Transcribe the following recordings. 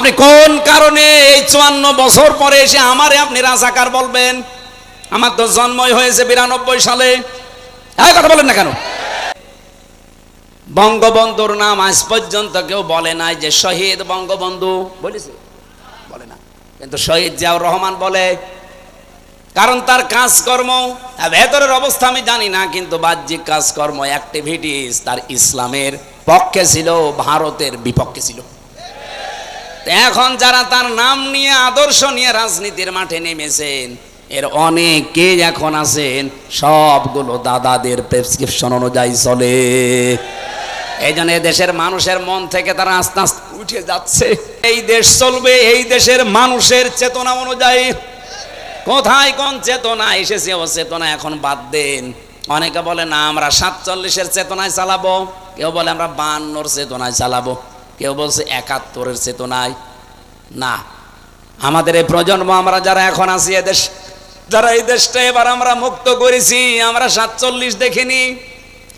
আপনি কোন কারণে এই চুয়ান্ন বছর পরে এসে আমারে আপনি রাজাকার বলবেন? আমার তো জন্মই হয়েছে বিরানব্বই সালে। এই কথা বলেন না কেন? বঙ্গবন্ধুর নাম আজ পর্যন্ত কেউ বলে নাই যে শহীদ বঙ্গবন্ধু। বলেছে? বলে না। কিন্তু শহীদ জিয়াউর রহমান বলে। কারণ তার কাজকর্ম ভেতরের অবস্থা আমি জানি না, কিন্তু বাহ্যিক কাজকর্ম অ্যাক্টিভিটিস তার ইসলামের পক্ষে ছিল, ভারতের বিপক্ষে ছিল। এখন যারা তার নাম নিয়ে, আদর্শ নিয়ে রাজনীতির মাঠে নেমেছেন, এর অনেকে এখন আছেন, সবগুলো দাদাদের প্রেসক্রিপশন অনুযায়ী চলে। এই জন্য দেশের মানুষের মন থেকে তারা আস্তে আস্তে উঠে যাচ্ছে। এই দেশ চলবে, এই দেশের মানুষের চেতনা অনুযায়ী। কোথায় কোন চেতনা? এসেছে ও চেতনা এখন বাদ দেন। অনেকে বলে, না, আমরা সাতচল্লিশের চেতনায় চালাবো। কেউ বলে, আমরা বান্নর চেতনায় চালাবো। কেউ বলছে একাত্তরের চেতনায়। না। আমাদের এই প্রজন্ম, আমরা যারা এখন আছি এদেশ যারা এই দেশটা এবার আমরা মুক্ত করেছি, আমরা সাতচল্লিশ দেখিনি,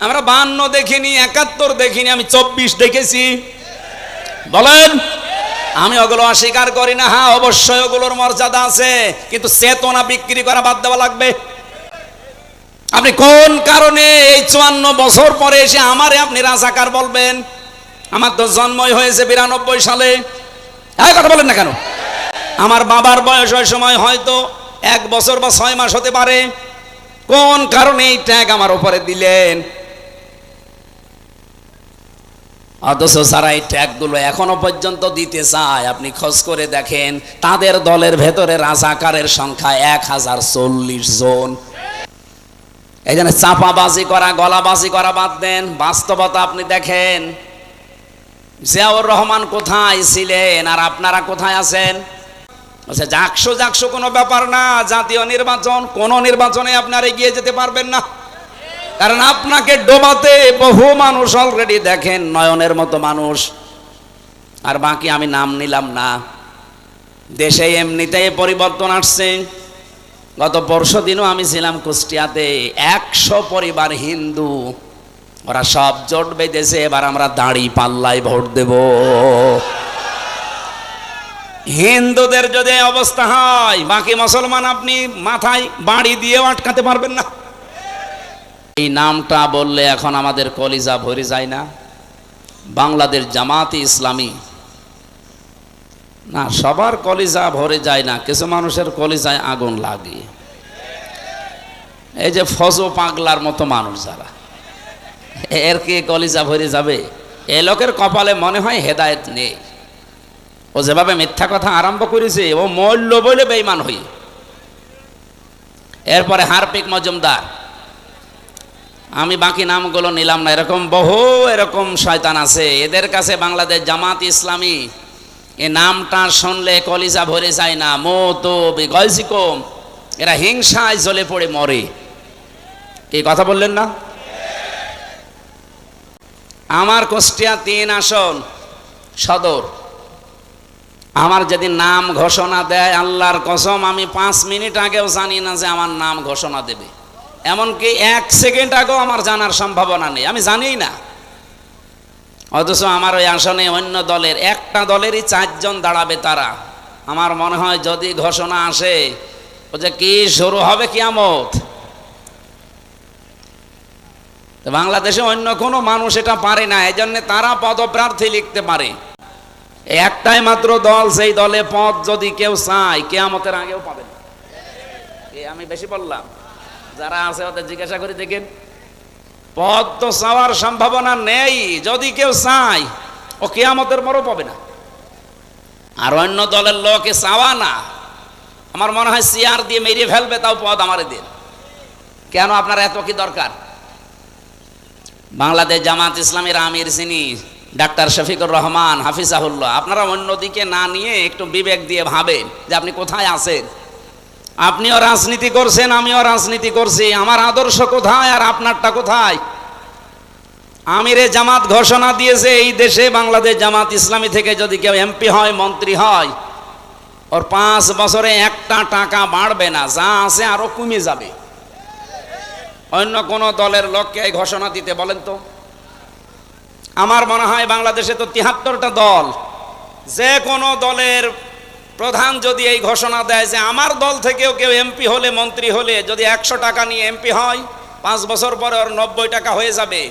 আমরা বান্ন দেখিনি, একাত্তর দেখিনি, আমি চব্বিশ দেখেছি। বলেন, আমি ওগুলো অস্বীকার করি না হ্যাঁ অবশ্যই ওগুলোর মর্যাদা আছে, কিন্তু চেতনা বিক্রি করা বাদ দেওয়া লাগবে। আপনি কোন কারণে এই চুয়ান্ন বছর পরে এসে আমারে আপনি রাজাকার বলবেন? আমার তো জন্মই হয়েছে বিরানব্বই সালে। এই কথা বলেন না কেন? আমার বাবার বয়স ওই সময় হয়তো এক বছর বা ছয় মাস হতে পারে। কোন কারণে এই ট্যাগ আমার উপরে দিলেন? অথচ যারা এই ট্যাগগুলো এখনও পর্যন্ত দিতে চায়, আপনি খোঁজ করে দেখেন, তাদের দলের ভেতরে রাজাকারের সংখ্যা এক হাজার চল্লিশ জন। এই জন্য চাপাবাজি করা, গলাবাজি করা বাদ দেন। বাস্তবতা আপনি দেখেন। জিয়াউর রহমান কোথায় ছিলেন? আর আপনারা কোথায় আছেন? আচ্ছা যাকশো যাকশো কোনো ব্যাপার না, জাতীয় নির্বাচন, কোন নির্বাচনে আপনারা এগিয়ে যেতে পারবেন না। কারণ আপনাকে ডোবাতে বহু মানুষ অলরেডি দেখেন, নয়নের মতো মানুষ। আর বাকি আমি নাম নিলাম না। দেশে এমনিতেই পরিবর্তন আসছে। গত পরশু দিনও আমি ছিলাম কুষ্টিয়াতে, একশো পরিবার হিন্দু। ওরা সব জোট বেঁধেছে, এবার আমরা দাঁড়ি পাল্লায় ভোট দেব। হিন্দুদের যদি অবস্থা হয়, বাকি মুসলমান আপনি মাথায় বাড়ি দিয়েও আটকাতে পারবেন না। এই নামটা বললে এখন আমাদের কলিজা ভরে যায় না। বাংলাদেশ জামাতি ইসলামী। না, সবার কলিজা ভরে যায় না, কিছু মানুষের কলিজায় আগুন লাগে। এই যে ফজো পাগলার মতো মানুষ যারা। এর কে কলিজা ভরে যাবে? এ লোকের কপালে মনে হয় হেদায়েত নেই। ও যেভাবে মিথ্যা কথা আরম্ভ করেছে, ও মল্য বলে বেইমান হই। এরপরে হারপিক মজুমদার, আমি বাকি নামগুলো নিলাম না, এরকম বহু এরকম শয়তান আছে। এদের কাছে বাংলাদেশ জামাত ইসলামী, এ নামটা শুনলে কলিজা ভরে যায় না। মো তো এরা হিংসায় জ্বলে পড়ে মরে। কি কথা বললেন না? আমার কুষ্টিয়া তিন আসন, সদর। আমার যদি নাম ঘোষণা দেয় আল্লাহর কসম, আমি পাঁচ মিনিট আগেও জানি না যে আমার নাম ঘোষণা দেবে। এমনকি এক সেকেন্ড আগেও আমার জানার সম্ভাবনা নেই, আমি জানি না। অথচ আমার ওই আসনে অন্য দলের, একটা দলেরই চারজন দাঁড়াবে তারা। আমার মনে হয় যদি ঘোষণা আসে, ও যে কি শুরু হবে কিয়ামত? তো বাংলাদেশে অন্য কোনো মানুষ এটা পারে না এই জন্য তারা পদপ্রার্থী লিখতে পারে। একটাই মাত্র দল, সেই দলে পদ যদি কেউ চায়, কেয়ামতের আগেও পাবে না। আমি বেশি বললাম, যারা আছে ওদের জিজ্ঞাসা করে, দেখেন, পদ তো চাওয়ার সম্ভাবনা নেই, যদি কেউ চায়, ও কেয়ামতের বড় পাবে না। আর অন্য দলের লোকে চাওয়া না। আমার মনে হয় চেয়ার দিয়ে মেরে ফেলবে, তাও পদ আমারে দিন কেন আপনার এত কি দরকার? বাংলাদেশ জামাত ইসলামের আমির যিনি, ডাক্তার শফিকুর রহমান, হাফিজাহুল্লাহ, আপনারা অন্যদিকে না নিয়ে একটু বিবেক দিয়ে ভাবেন যে আপনি কোথায় আছেন। আপনিও রাজনীতি করছেন, আমিও রাজনীতি করছি, আমার আদর্শ কোথায় আর আপনারটা কোথায়? আমিরে জামাত ঘোষণা দিয়েছে, এই দেশে বাংলাদেশ জামাত ইসলামী থেকে যদি কেউ এমপি হয়, মন্ত্রী হয়, ওর পাঁচ বছরে একটা টাকা বাড়বে না, যা আছে আরও কমে যাবে। অন্য কোন দলের লোককে এই ঘোষণা দিতে বলেন তো। আমার মনে হয় বাংলাদেশে তো তিয়াত্তরটা দল, যে কোনো দলের প্রধান যদি এই ঘোষণা দেয় যে আমার দল থেকেও কেউ এমপি হলে, মন্ত্রী হলে, যদি একশো টাকা নিয়ে এমপি হয়, পাঁচ বছর পরে ওর নব্বই টাকা হয়ে যাবে।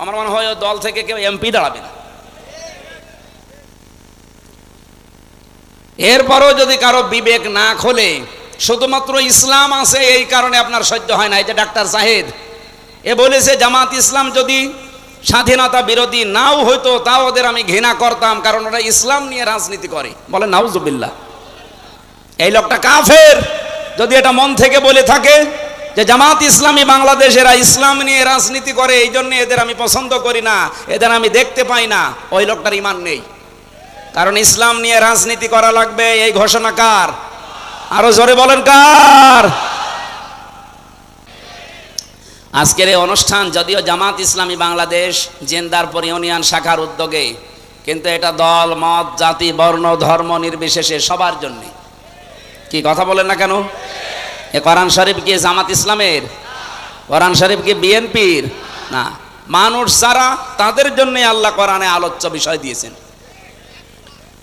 আমার মনে হয় ওই দল থেকে কেউ এমপি দাঁড়াবে না। এরপরও যদি কারও বিবেক না খোলে শুধুমাত্র ইসলাম আছে এই কারণে আপনার সহ্য হয় না, এই যে ডাক্তার সাহেদ এ বলেছে, জামাত ইসলাম যদি স্বাধীনতা বিরোধী নাও হইতো, তাও ওদের আমি ঘৃণা করতাম, কারণ ওরা ইসলাম নিয়ে রাজনীতি করে। বলে, নাউজুবিল্লাহ। এই লোকটা কাফের। যদি এটা মন থেকে বলে থাকে যে, জামাত ইসলামী বাংলাদেশেরা ইসলাম নিয়ে রাজনীতি করে, এই জন্য এদের আমি পছন্দ করি না, এদের আমি দেখতে পাই না, ওই লোকটার ইমান নেই। কারণ ইসলাম নিয়ে রাজনীতি করা লাগবে, এই ঘোষণা কার? আরও জোরে বলেন কার? আজকের এই অনুষ্ঠান যদিও জামাত ইসলামী বাংলাদেশ জেন্দারপুর ইউনিয়ন শাখার উদ্যোগে, কিন্তু এটা দল, মত, জাতি, বর্ণ, ধর্ম নির্বিশেষে সবার জন্য। কি কথা বলেন না কেন? এ কোরআন শরীফ কি জামাত ইসলামের? কোরআন শরীফ কি বিএনপির? না। মানুষ যারা, তাদের জন্য আল্লাহ কোরআনে আলোচ্য বিষয় দিয়েছেন।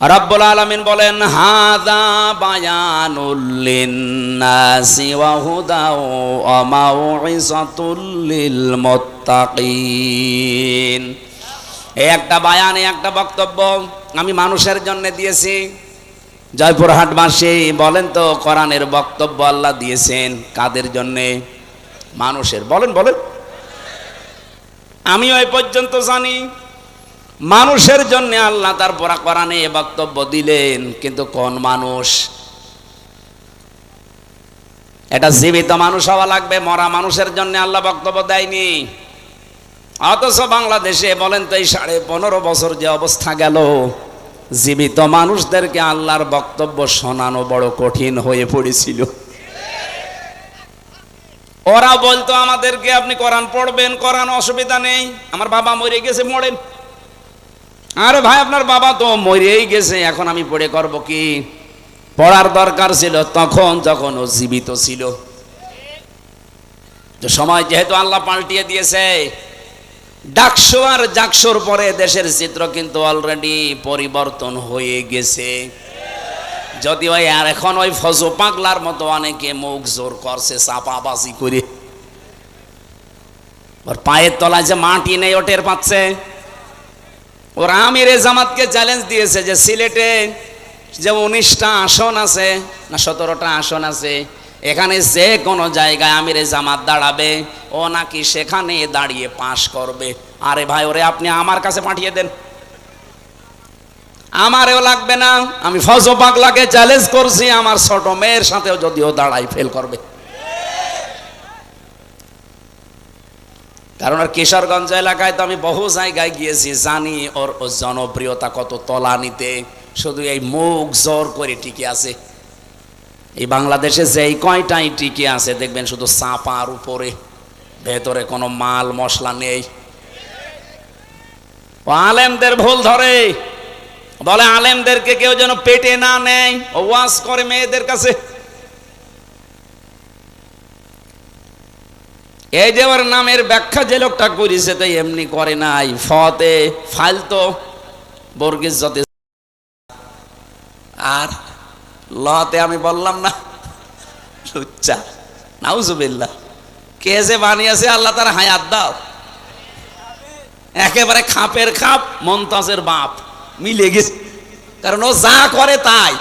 রব্বুল আলামিন বলেন হাদা বায়ানুল লিন্নাসি ওয়া হুদা ওয়া মাউইজাতুল লিল মুত্তাকিন এই একটা বায়ান, এই একটা বক্তব্য আমি মানুষের জন্য দিয়েছি। জয়পুরহাটবাসী বলেন তো, কোরআনের বক্তব্য আল্লাহ দিয়েছেন কাদের জন্যে? মানুষের। বলেন বলেন। আমিও এই পর্যন্ত জানি। মানুষের জন্য আল্লাহ তার পরা এ বক্তব্য দিলেন, কিন্তু কোন মানুষ? এটা জীবিত মানুষ হওয়া লাগবে, মরা মানুষের জন্য আল্লাহ বক্তব্য দেয়নি। অথচ বাংলাদেশে বলেন তো এই সাড়ে পনেরো বছর যে অবস্থা গেল, জীবিত মানুষদেরকে আল্লাহর বক্তব্য শোনানো বড় কঠিন হয়ে পড়েছিল। ওরা বলতো আমাদেরকে আপনি কোরআন পড়বেন, কোরআন অসুবিধা নেই, আমার বাবা মরে গেছে, মরেন। আরে ভাই, আপনার বাবা তো মরেই গেছে, এখন আমি পড়ে করব কি? পড়ার দরকার ছিল, তখন যখন ও জীবিত ছিল। তো সময় যেহেতু আল্লাহ পাল্টিয়ে দিয়েছে ডাকশো আর জাকশোর পরে দেশের চিত্র কিন্তু অলরেডি পরিবর্তন হয়ে গেছে। যদি ওই আর এখন ওই ফজো পাগলার মতো অনেকে মুখ জোর করছে, চাপাবাজি করে। পায়ের তলায় যে মাটি নেই, ও টের পাচ্ছে। ওরা আমির জামাতকে চ্যালেঞ্জ দিয়েছে যে সিলেটে যে উনিশটা আসন আছে, না সতেরোটা আসন আছে, এখানে যে কোনো জায়গায় আমির জামাত দাঁড়াবে, ও নাকি সেখানে দাঁড়িয়ে পাশ করবে। আরে ভাই, ওরে আপনি আমার কাছে পাঠিয়ে দেন। আমারও লাগবে না, আমি ফজো পাগলাকে চ্যালেঞ্জ করছি, আমার ছোট মেয়ের সাথেও যদিও দাঁড়াই ফেল করবে। কারণ আর কিশোরগঞ্জ এলাকায় তো আমি বহু জায়গায় গিয়েছি, জানি ওর জনপ্রিয়তা কত তলানিতে। শুধু এই মুখ জোর করে টিকে আছে। এই বাংলাদেশে যেই কয়টাই টিকে আছে, দেখবেন শুধু চাপার উপরে, ভেতরে কোনো মাল মশলা নেই। আলেমদের ভুল ধরে। বলে আলেমদেরকে কেউ যেন পেটে না নেয় ওয়াজ করে মেয়েদের কাছে। এই যে ওর নামের ব্যাখ্যা যে লোকটা করেছে তো এমনি করে নাই। ফতে, ফালতো বর্গিস যতে আর লতে আমি বললাম না, লুচ্চা, নাউজুবিল্লাহ। কে যে বানিয়েছে আল্লাহ তার হায়াত দাও। একেবারে খাপের খাপ মন্তাজের বাপ, মিলে গেছে। কারণ ও যা করে তাই।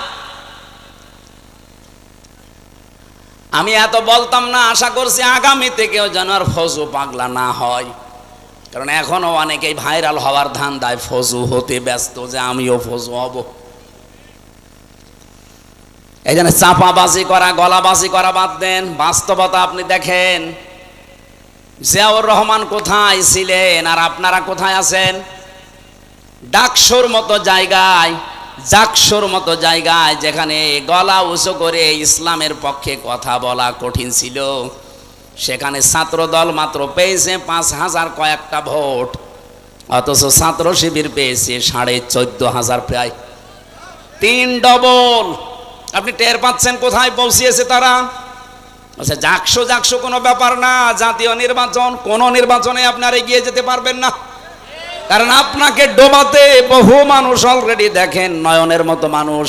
আমি এত বলতাম না, আশা করছি আগামী থেকেও যেন আর ফজু পাগলা না হয়। কারণ এখনও অনেকেই ভাইরাল হওয়ার ধান দেয় ফজু হতে ব্যস্ত যে আমিও ফজু হব। এই জন্য চাপাবাজি করা, গলাবাজি করা বাদ দেন। বাস্তবতা আপনি দেখেন। জিয়াউর রহমান কোথায় ছিলেন আর আপনারা কোথায় আছেন? ডাকসোর মতো জায়গায় জাকসোর মতো জায়গায় যেখানে গলা উঁচু করে ইসলামের পক্ষে কথা বলা কঠিন ছিল। সেখানে ছাত্র দল মাত্র পেয়েছে পাঁচ হাজার কয়েকটা ভোট। অথচ ছাত্র শিবির পেয়েছে সাড়ে চোদ্দ হাজার প্রায়। তিন ডবল। আপনি টের পাচ্ছেন কোথায় পৌঁছিয়েছে তারা? আচ্ছা জাকসো জাকসো কোনো ব্যাপার না, জাতীয় নির্বাচন, কোনো নির্বাচনে আপনার এগিয়ে যেতে পারবেন না। কারণ আপনাকে ডোবাতে বহু মানুষ অলরেডি দেখেন নয়নের মতো মানুষ।